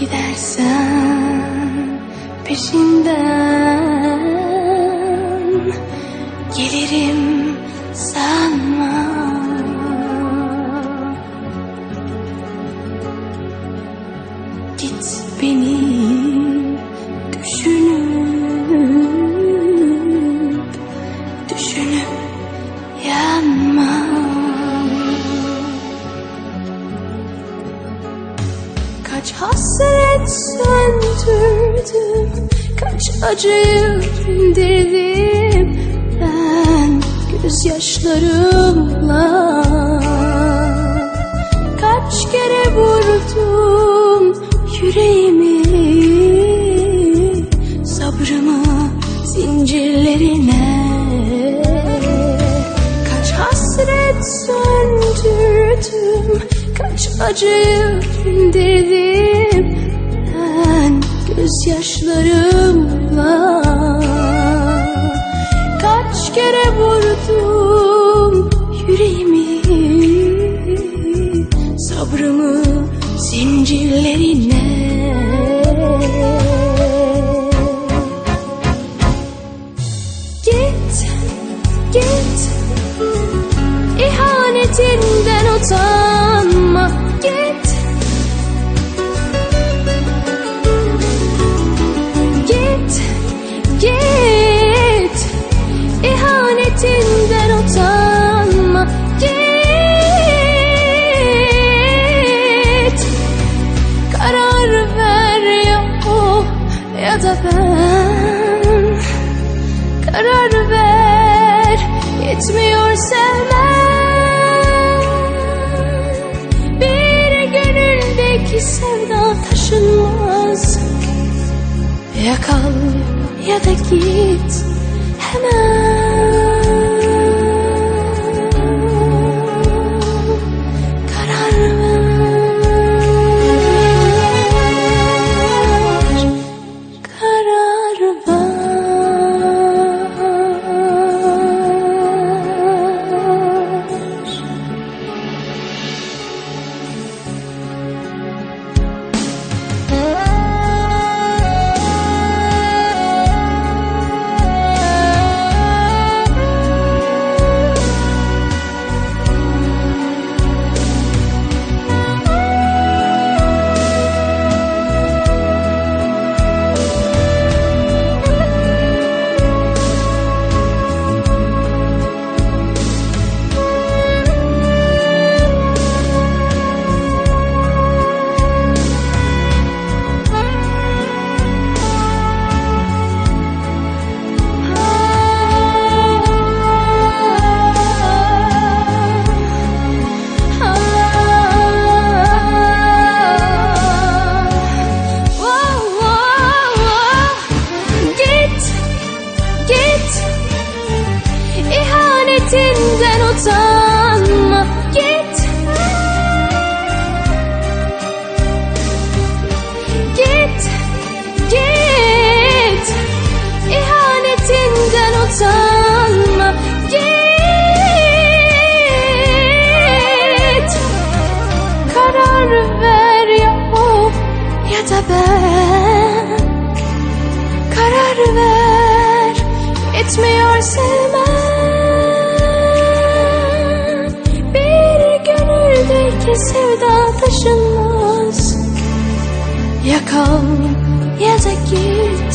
gidersen peşinden gelirim sanma Git beni söndürdüm Kaç acıyı dindirdim Ben gözyaşlarımla. Kaç kere vurdum yüreğimi Sabrımı zincirlerine. Kaç hasret söndürdüm Kaç acıyı gözyaşlarımla Kaç kere vurdum yüreğimi? Sabrımı zincirlerine. Git, git. İhanetinden utanma Karar ver. Etmiyor sevmem. Bir gönüldeki sevda taşınmaz. Ya kal ya da git